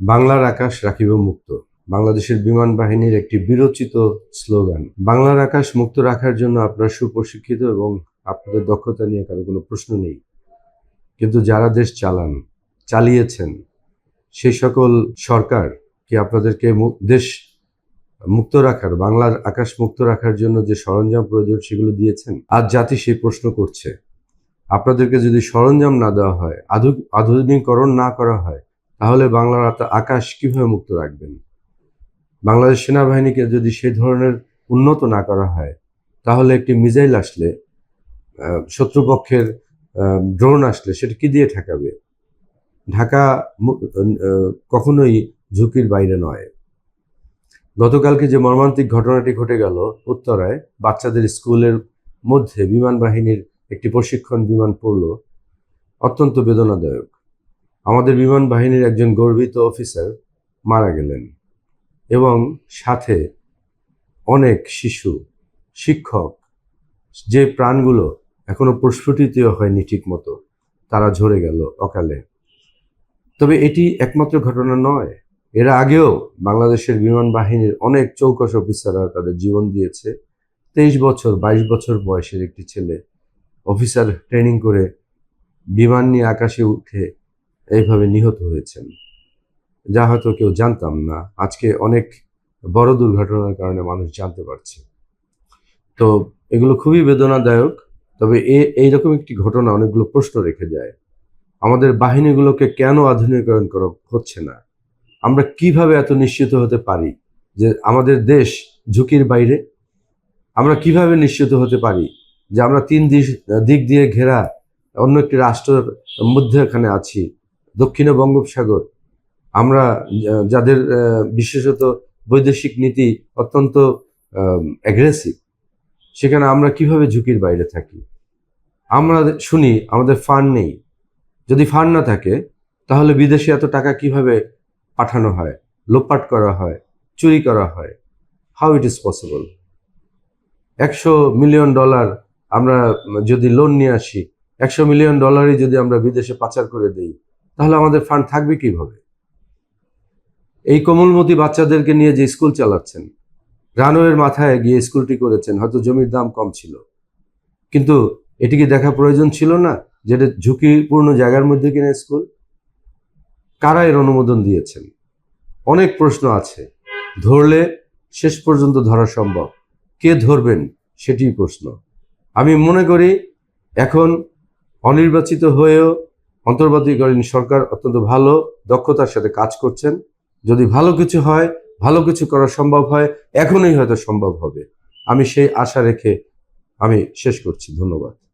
বাংলার আকাশ রাখিব মুক্ত। বাংলাদেশের বিমান বাহিনীর একটি বিরচিত স্লোগান। বাংলার আকাশ মুক্ত রাখার জন্য আপনারা সুপ্রশিক্ষিত এবং আপনাদের দক্ষতা নিয়ে কারও কোনো প্রশ্ন নেই। কিন্তু যারা দেশ চালান, চালিয়েছেন সেই সকল সরকার কি আপনাদেরকে দেশ মুক্ত রাখার, বাংলার আকাশ মুক্ত রাখার জন্য যে সরঞ্জাম প্রয়োজন সেগুলো দিয়েছেন? আজ জাতি সেই প্রশ্ন করছে। আপনাদেরকে যদি সরঞ্জাম না দেওয়া হয়, আধু- আধুনিকরণ না করা হয় তাহলে বাংলার আকাশ কীভাবে মুক্ত রাখবেন? বাংলাদেশ সেনাবাহিনীকে যদি সেই ধরনের উন্নত না করা হয়, তাহলে একটি মিসাইল আসলে শত্রুপক্ষের ড্রোন আসলে সেটা কি দিয়ে ঠেকাবে? ঢাকা কখনোই ঝুঁকির বাইরে নয়। গতকালকে যে মর্মান্তিক ঘটনাটি ঘটে গেল উত্তরায়, বাচ্চাদের স্কুলের মধ্যে বিমান বাহিনীর একটি প্রশিক্ষণ বিমান পড়ল, অত্যন্ত বেদনাদায়ক। আমাদের বিমান বাহিনীর একজন গর্বিত অফিসার মারা গেলেন এবং সাথে অনেক শিশু, শিক্ষক যে প্রাণগুলো এখনও প্রস্ফুটিত হয়নি ঠিক মতো তারা ঝরে গেল অকালে। তবে এটি একমাত্র ঘটনা নয়, এর আগেও বাংলাদেশের বিমান বাহিনীর অনেক চৌকস অফিসাররা তাদের জীবন দিয়েছে। তেইশ বছর, বাইশ বছর বয়সের একটি ছেলে, অফিসার ট্রেনিং করে বিমান নিয়ে আকাশে উঠে এইভাবে নিহত হয়েছেন। যা হয়তো কেউ জানতাম না। আজকে অনেক বড় দুর্ঘটনার কারণে মানুষ জানতে পারছে। তো এগুলো খুবই বেদনাদায়ক। তবে এইরকম একটি ঘটনা অনেকগুলো প্রশ্ন রেখে যায়। আমাদের বাহিনীগুলোকে কেন আধুনিকায়ন করা হচ্ছে না? আমরা কীভাবে এত নিশ্চিত হতে পারি যে আমাদের দেশ ঝুঁকির বাইরে? আমরা কীভাবে নিশ্চিত হতে পারি যে আমরা তিন দিক দিয়ে ঘেরা অন্য একটি রাষ্ট্রের মধ্যে এখানে আছি? দক্ষিণে বঙ্গোপসাগর। আমরা যাদের বিশেষত বৈদেশিক নীতি অত্যন্ত অ্যাগ্রেসিভ সেখানে আমরা কীভাবে ঝুঁকির বাইরে থাকি? আমরা শুনি, আমাদের ফান্ড নেই। যদি ফান্ড না থাকে, তাহলে বিদেশে এত টাকা কীভাবে পাঠানো হয়? লোপাট করা হয়? চুরি করা হয়? হাউ ইট ইজ পসিবল একশো মিলিয়ন ডলার আমরা যদি লোন নিয়ে আসি, একশো মিলিয়ন ডলারই যদি আমরা বিদেশে পাচার করে দেই তাহলে আমাদের ফান্ড থাকবে কীভাবে? এই কোমলমতি বাচ্চাদেরকে নিয়ে যে স্কুল চালাচ্ছেন, রানওয়ের মাথায় গিয়ে স্কুলটি করেছেন, হয়তো জমির দাম কম ছিল। কিন্তু এটি কি দেখা প্রয়োজন ছিল না যেটা ঝুঁকিপূর্ণ জায়গার মধ্যে কিনা স্কুল কারা এর অনুমোদন দিয়েছেন? অনেক প্রশ্ন আছে। ধরলে শেষ পর্যন্ত ধরা সম্ভব। কে ধরবেন সেটিই প্রশ্ন। আমি মনে করি এখন অনির্বাচিত হয়েও অন্তর্বর্তীকালীন সরকার অত্যন্ত ভালো, দক্ষতার সাথে কাজ করছেন। যদি ভালো কিছু হয়, ভালো কিছু করা সম্ভব হয়, এখনই হয়তো সম্ভব হবে। আমি সেই আশা রেখে আমি শেষ করছি। ধন্যবাদ।